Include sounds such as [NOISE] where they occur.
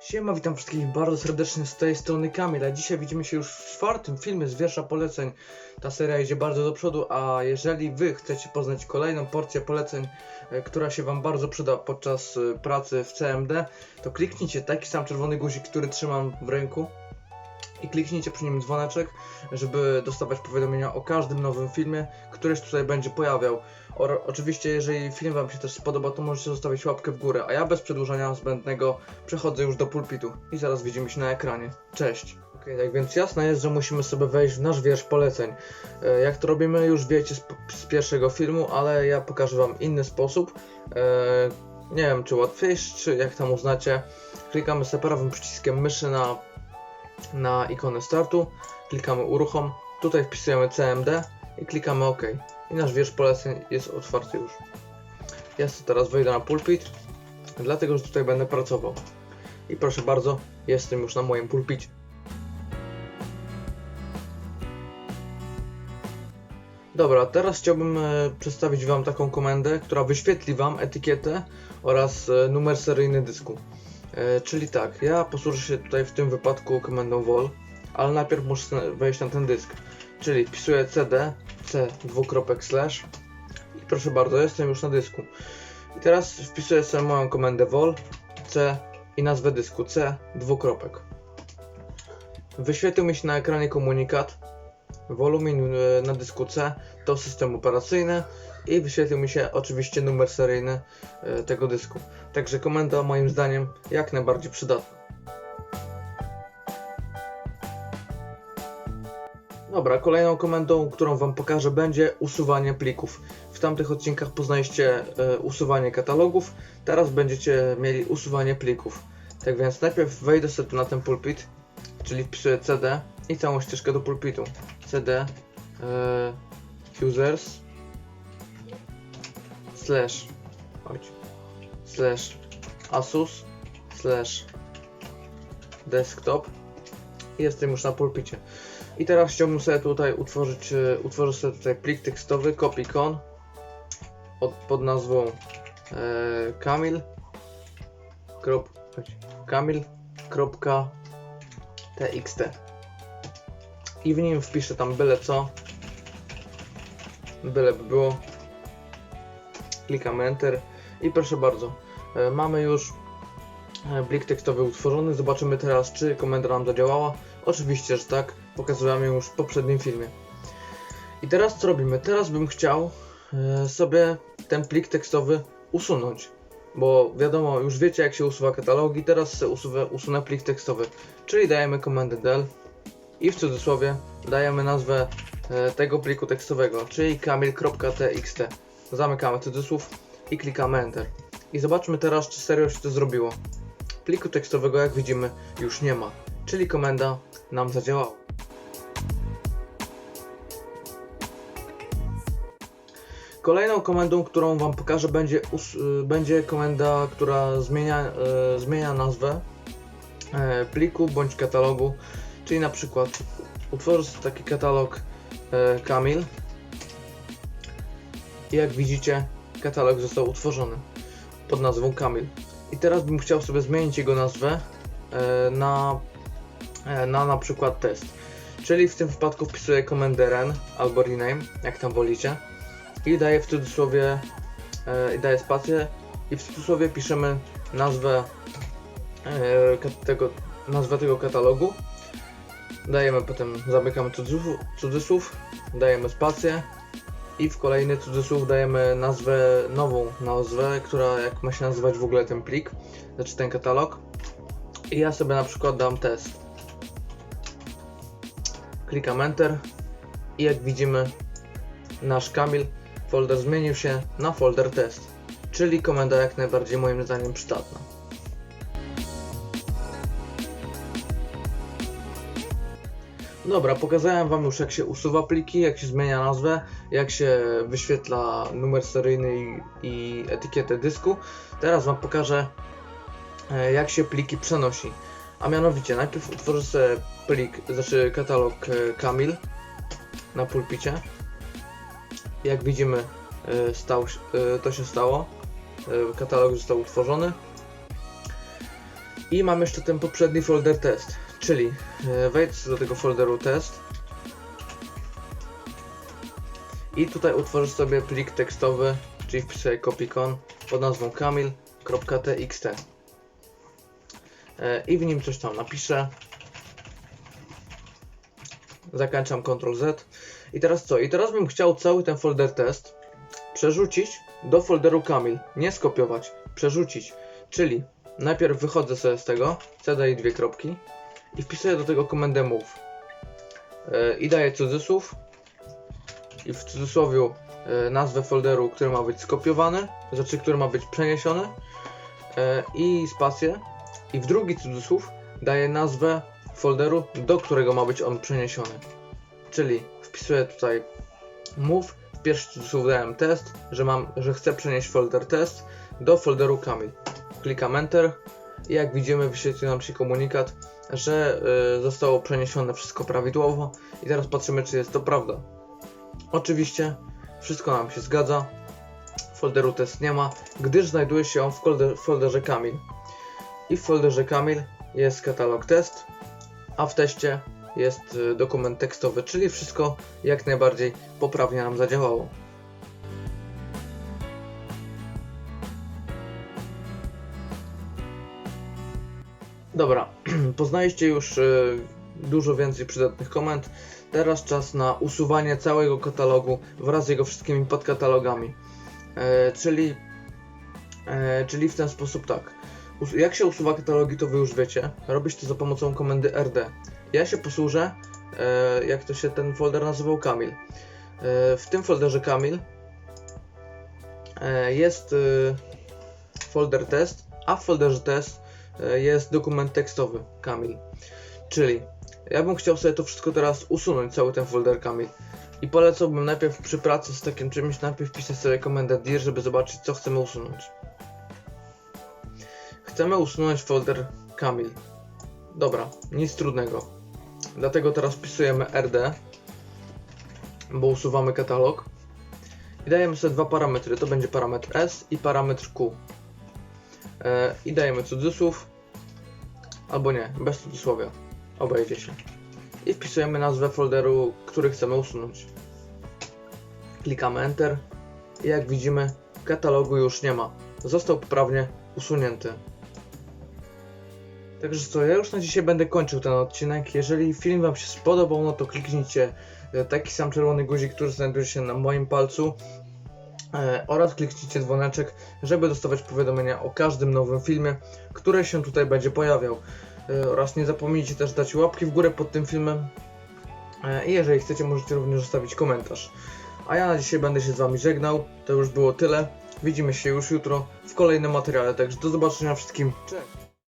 Siema, witam wszystkich bardzo serdecznie z tej strony Kamil, a dzisiaj widzimy się już w czwartym filmie z wiersza poleceń. Ta seria idzie bardzo do przodu, a jeżeli wy chcecie poznać kolejną porcję poleceń, e, która się wam bardzo przyda podczas e, pracy w CMD, to kliknijcie taki sam czerwony guzik, który trzymam w ręku i kliknijcie przy nim dzwoneczek, żeby dostawać powiadomienia o każdym nowym filmie, który się tutaj będzie pojawiał. Or, oczywiście, jeżeli film Wam się też spodoba, to możecie zostawić łapkę w górę, a ja bez przedłużania zbędnego przechodzę już do pulpitu i zaraz widzimy się na ekranie. Cześć! Okej, tak więc jasne jest, że musimy sobie wejść w nasz wiersz poleceń. E, jak to robimy, już wiecie z, z pierwszego filmu, ale ja pokażę Wam inny sposób. E, nie wiem, czy łatwiejszy, czy jak tam uznacie. Klikamy sobie prawym przyciskiem myszy na na ikonę startu, klikamy uruchom, tutaj wpisujemy CMD i klikamy OK. I nasz wiersz poleceń jest otwarty już. Ja sobie teraz wejdę na pulpit, dlatego że tutaj będę pracował. I proszę bardzo, jestem już na moim pulpicie. Dobra, teraz chciałbym e, przedstawić Wam taką komendę, która wyświetli Wam etykietę oraz e, numer seryjny dysku. E, czyli tak, ja posłużę się tutaj w tym wypadku komendą vol, ale najpierw muszę wejść na ten dysk. Czyli wpisuję cd, c dwukropek slash i proszę bardzo, jestem już na dysku. I teraz wpisuję sobie moją komendę vol, c i nazwę dysku c dwukropek. Wyświetlił mi się na ekranie komunikat. Wolumin e, na dysku C to system operacyjny i wyświetlił mi się oczywiście numer seryjny e, tego dysku. Także komenda moim zdaniem jak najbardziej przydatna. Dobra, kolejną komendą, którą Wam pokażę będzie usuwanie plików. W tamtych odcinkach poznaliście e, usuwanie katalogów, teraz będziecie mieli usuwanie plików. Tak więc najpierw wejdę sobie tu na ten pulpit, czyli wpisuję CD i całą ścieżkę do pulpitu. CD e, users slash chodź, slash asus slash desktop. Jestem już na pulpicie. I teraz chciałbym sobie tutaj utworzyć, e, utworzyć sobie tutaj plik tekstowy copycon od, pod nazwą e, kamil. Krop, kamil.txt i w nim wpiszę tam byle co byle by było. Klikamy enter. I proszę bardzo mamy już e, plik tekstowy utworzony zobaczymy teraz czy komenda nam zadziałała oczywiście, że tak pokazywałem ją już w poprzednim filmie i teraz co robimy? teraz bym chciał e, sobie ten plik tekstowy usunąć bo wiadomo, już wiecie jak się usuwa katalogi, teraz usuwę, usunę plik tekstowy czyli dajemy komendę del i w cudzysłowie dajemy nazwę e, tego pliku tekstowego, czyli kamil.txt. Zamykamy cudzysłów i klikamy Enter. I zobaczmy teraz, czy serio się to zrobiło. Pliku tekstowego, jak widzimy, już nie ma, czyli komenda nam zadziałała. Kolejną komendą, którą Wam pokażę, będzie, y, będzie komenda, która zmienia, e, zmienia nazwę e, pliku bądź katalogu Czyli na przykład utworzę sobie taki katalog e, Kamil i jak widzicie katalog został utworzony pod nazwą Kamil. I teraz bym chciał sobie zmienić jego nazwę e, na, e, na na przykład test. Czyli w tym wypadku wpisuję komendę ren albo rename, jak tam wolicie. I daję w cudzysłowie e, i daję spację. I w cudzysłowie piszemy nazwę tego, nazwę tego katalogu. Dajemy potem, zamykamy cudzysłów, cudzysłów, dajemy spację i w kolejny cudzysłów dajemy nazwę, nową nazwę, która jak ma się nazywać w ogóle ten plik, znaczy ten katalog. I ja sobie na przykład dam test. Klikam Enter i jak widzimy nasz Kamil folder zmienił się na folder test, czyli komenda jak najbardziej moim zdaniem przydatna. Dobra, pokazałem Wam już jak się usuwa pliki, jak się zmienia nazwę, jak się wyświetla numer seryjny i, etykietę dysku. Teraz Wam pokażę e, jak się pliki przenosi. A mianowicie najpierw utworzę sobie plik, znaczy katalog e, Kamil na pulpicie. Jak widzimy e, stał, to się stało. Katalog został utworzony. I mam jeszcze ten poprzedni folder test, czyli e, wejdź do tego folderu test i tutaj utworzysz sobie plik tekstowy, czyli wpisuję copycon pod nazwą kamil.txt E, i w nim coś tam napiszę. Zakończam Ctrl Z. I teraz co? I teraz bym chciał cały ten folder test przerzucić do folderu Kamil. Nie skopiować, przerzucić. Czyli najpierw wychodzę sobie z tego, CD i dwie kropki i wpisuję do tego komendę move. I daję cudzysłów i w cudzysłowiu e, nazwę folderu, który ma być skopiowany, znaczy który ma być przeniesiony e, i spację i w drugi cudzysłów daję nazwę folderu, do którego ma być on przeniesiony. Czyli wpisuję tutaj move, w pierwszy cudzysłów dałem test, że mam, że chcę przenieść folder test do folderu Kamil. Klikam enter i jak widzimy wyświetli nam się komunikat, że y, zostało przeniesione wszystko prawidłowo i teraz patrzymy czy jest to prawda. Oczywiście wszystko nam się zgadza, folderu test nie ma, gdyż znajduje się on w folder, folderze Kamil i w folderze Kamil jest katalog test, a w teście jest y, dokument tekstowy, czyli wszystko jak najbardziej poprawnie nam zadziałało. Dobra, [CLEARS THROAT] poznaliście już y, dużo więcej przydatnych komend. Teraz czas na usuwanie całego katalogu wraz z jego wszystkimi podkatalogami. E, czyli, e, czyli w ten sposób tak. Jak się usuwa katalogi, to wy już wiecie. Robić to za pomocą komendy rd. Ja się posłużę, e, jak to się ten folder nazywał, Kamil. W tym folderze Kamil jest e, folder test, a w folderze test jest dokument tekstowy Kamil. Czyli ja bym chciał sobie to wszystko teraz usunąć, cały ten folder Kamil. I polecałbym najpierw przy pracy z takim czymś, najpierw pisać sobie komendę dir, żeby zobaczyć co chcemy usunąć. Chcemy usunąć folder Kamil. Dobra, nic trudnego. Dlatego teraz wpisujemy RD, bo usuwamy katalog. I dajemy sobie dwa parametry. To będzie parametr S i parametr Q. E, I dajemy cudzysłów, albo nie, bez cudzysłowia. Obejdzie się. I wpisujemy nazwę folderu, który chcemy usunąć. Klikamy Enter i jak widzimy, katalogu już nie ma. Został poprawnie usunięty. Także co, ja już na dzisiaj będę kończył ten odcinek. Jeżeli film Wam się spodobał, no to kliknijcie e, taki sam czerwony guzik, który znajduje się na moim palcu. E, oraz kliknijcie dzwoneczek, żeby dostawać powiadomienia o każdym nowym filmie, który się tutaj będzie pojawiał. E, oraz nie zapomnijcie też dać łapki w górę pod tym filmem. E, I jeżeli chcecie, możecie również zostawić komentarz. A ja na dzisiaj będę się z Wami żegnał. To już było tyle. Widzimy się już jutro w kolejnym materiale, także do zobaczenia wszystkim. Cześć!